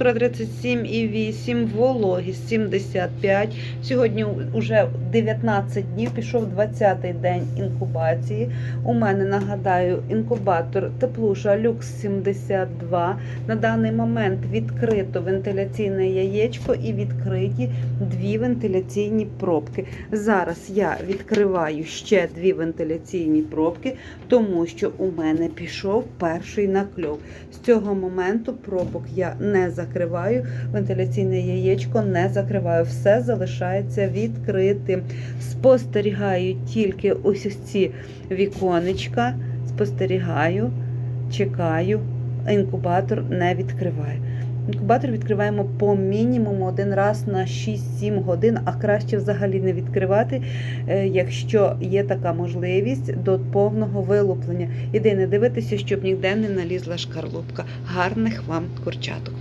37,8, вологість 75. Сьогодні вже 19 днів, пішов 20-й день інкубації. У мене, нагадаю, інкубатор Теплуша Люкс 72. На даний момент відкрито вентиляційне яєчко і відкриті дві вентиляційні пробки. Зараз я відкриваю ще дві вентиляційні пробки, тому що у мене пішов перший накльов. З цього моменту пробок я не закриваю, вентиляційне яєчко не закриваю. Все залишається відкритим. Спостерігаю тільки ось ось ці віконечка. Спостерігаю, чекаю, інкубатор не відкриваю. Інкубатор відкриваємо по мінімуму один раз на 6-7 годин, а краще взагалі не відкривати, е, якщо є така можливість до повного вилуплення. Єдине дивитися, щоб ніде не налізла шкарлупка. Гарних вам курчаток.